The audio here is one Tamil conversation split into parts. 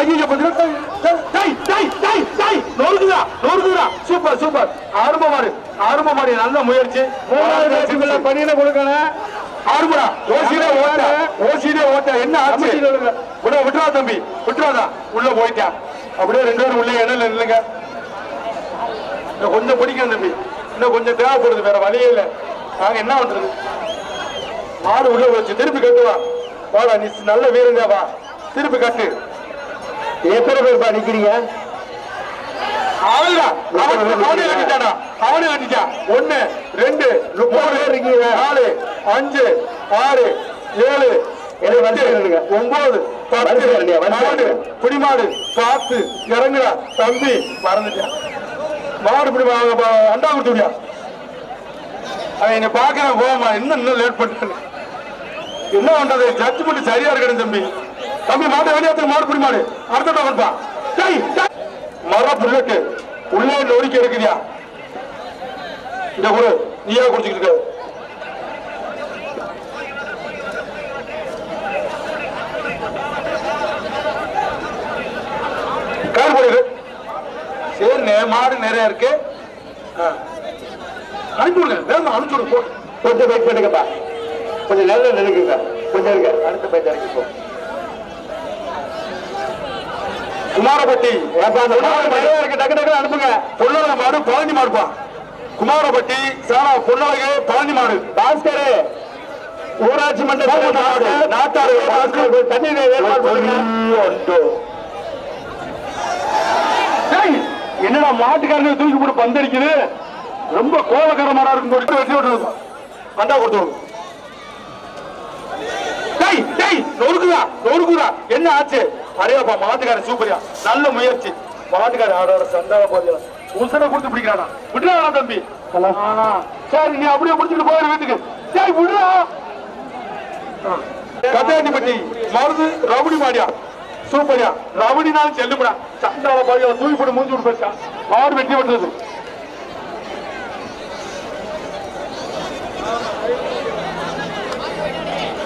ஐயோ டேய் டேய் டேய் டேய் நொறுக்குதா நொறுக்குதா சூப்பர் சூப்பர். ஆரம்ப மாடு ஆரம்ப மாடு நல்ல முயற்சி. மூணாவது பேச்சுக்குள்ள பணியில கொடுக்கணும். ஆறுமுடா ஓசிலே ஓட்ட ஓசிலே ஓட்ட. என்ன ஆச்சு. விட விட்டுறா தம்பி. விட்டுறாதா? உள்ள போயிட்டான் அப்படியே ரெண்டு பேரும் உள்ள இடையில இன்னும் கொஞ்சம் பிடிக்கணும் தம்பி. இன்னும் கொஞ்சம் தேவைப்படுது வேற வழியே இல்ல. நாங்க என்ன பண்றது? மாடு உள்ள வச்சு திருப்பி கட்டுவா வாடா நீ நல்ல வீரங்க வா. திருப்பி கட்டு. எத்தனை பேர் பா நிக்கிறீங்க? அவன்தான் அவன் கட்டிட்டானா? ஒண்ணு ரெண்டு முப்பது பேர் இருக்கீங்க. நாலு அஞ்சு ஆறு ஏழு. ஒன்பது பத்து மாடு. குடிமாடு காத்து இறங்குடா தம்பி மறந்துட்டான் மாடு வா- அண்டா கொடுத்துடியா அவன் என்னை பாக்குறேன் போமா இன்னும் இன்னும் லேட் பண்ணிட்டு என்ன பண்றது? ஜட்ஜ்மெண்ட் சரியா இருக்கணும் தம்பி. தம்பி மாட்டை வெளியாத்துக்கு மாடு பிடி மாடு. அடுத்த பண்ணப்பா டேய் டேய். மர புல்லட்டு. உள்ளே நொறுக்கி இருக்குதியா இந்த கூட. நீயா குடிச்சுக்கிட்டு இருக்க. கார் போடுது சரி மாடு நிறைய இருக்கு. ஆ. அனுப்பி விடுங்க வேணும் அனுப்பிச்சு விடு போ. கொஞ்சம் வெயிட் பண்ணுங்கப்பா. கொஞ்சம் நல்லா நினைக்குங்க கொஞ்சம் இருக்க அடுத்த பேச்சு இறக்கி போ. குமாரப்பட்டி டக்கு டக்கு அனுப்புங்க. பொன்னழக மாடு பழனி மாடுப்பா. குமாரப்பட்டி சாரா பொன்னழகு பழனி மாடு. பாஸ்கர் ஊராட்சி மன்ற நாட்டாறு தண்ணீர் என்னடா மாட்டுக்காரங்க தூக்கி போட்டு பந்தடிக்குது? ரொம்ப கோபகர மாடா இருக்கும் போட்டு வெட்டி விட்டுருது வந்தா கொடுத்து விடு. டேய் டேய் நொறுக்குதா நொறுக்குதா என்ன ஆச்சு? அரையாப்பா மாட்டுக்காரன் சூப்பரியா? நல்ல முயற்சி. மாட்டுக்காரன் ஆடோட சண்டால போதியா? உசனை கொடுத்து பிடிக்கிறானா? விட்டுறானா தம்பி. சரி நீ அப்படியே முடிச்சுட்டு போயிரு வீட்டுக்கு. டேய் விடுறா கதையாண்டிப்பட்டி மருது ரவுடி மாடியா? சூப்பரியா? ரவுடினாலும் செல்லுமுடா. சண்டால பாதியா தூக்கி போட்டு மூஞ்சி விட்டு போச்சா? மாடு வெட்டி விட்டுறது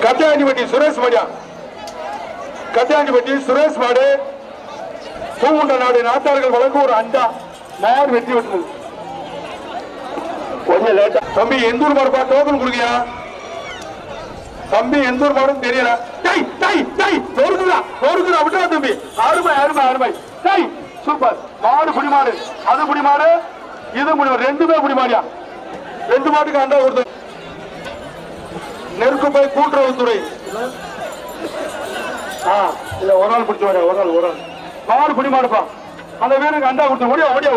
கத்தையாண்டிப்பட்டி சுரேஷ் மாடியா? கத்தையாண்டிப்பட்டி சுரேஷ் மாடு. பூமுண்ட நாடு நாட்டார்கள் வழங்கும் ஒரு அண்டா. மாடு வெட்டி விட்டுறது கொஞ்சம் லேட்டா. தம்பி எந்தூர் மாடுப்பா டோக்கன் கொடுக்கியா? தம்பி எந்தூர் மாடும் தெரியல. டை டை டை நொறுக்குதா நொறுக்குதா விட்டுவா தம்பி. அருமை அருமை அருமை. டை சூப்பர். மாடு புடி மாடு. அது புடி மாடு இது புடி மாடு. ரெண்டுமே புடி மாடியா? ரெண்டு மாட்டுக்கு அண்டா கொடுத்து போய் கூட்டுறவுத்துறை ஆ இல்ல ஒரு நாள் பிடிச்சு ஒரு நாள் ஒரு நாள் பால் பிடிமாருப்பான் அந்த வீரனுக்கு அண்டா கொடுத்து ஓடியா ஓடியா